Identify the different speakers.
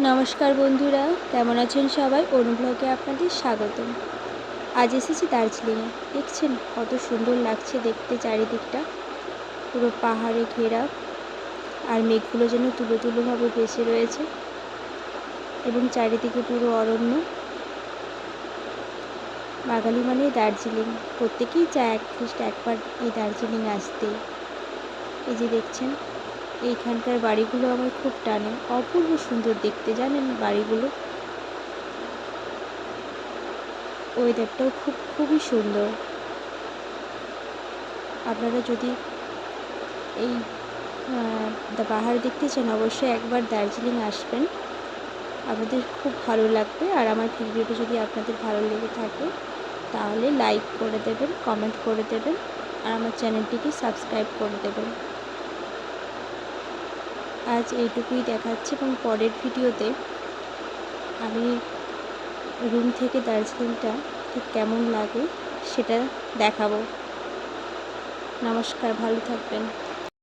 Speaker 1: নমস্কার বন্ধুরা, কেমন আছেন সবাই? অনুভবকে আপনাদের স্বাগত আজ এসেছি দার্জিলিংয়ে। দেখছেন কত সুন্দর লাগছে দেখতে চারিদিকটা। পুরো পাহাড়ে ঘেরা আর মেঘগুলো যেন তুলো তুলোভাবে ভেসে রয়েছে এবং চারিদিকে পুরো অরণ্য। বাঙালি মানে দার্জিলিং। প্রত্যেকেই চায় অ্যাটলিস্ট একবার এই দার্জিলিং আসতে। এই যে দেখছেন এইখানকার বাড়িগুলো আমার খুব টানে। অপূর্ব সুন্দর দেখতে, জানেন বাড়িগুলো? ওয়েদারটাও খুব, খুবই সুন্দর। আপনারা যদি এই পাহাড় দেখতে চান, অবশ্যই একবার দার্জিলিং আসবেন। আপনাদের খুব ভালো লাগবে। আর আমার ভিডিওটা যদি আপনাদের ভালো লেগে থাকে, তাহলে লাইক করে দেবেন, কমেন্ট করে দেবেন, আর আমার চ্যানেলটিকে সাবস্ক্রাইব করে দেবেন। আজ এইটুকুই দেখাচ্ছি এবং পরের ভিডিওতে আমি রুম থেকে দার্জিলিংটা ঠিক কেমন লাগে সেটা দেখাবো। নমস্কার, ভালো থাকবেন।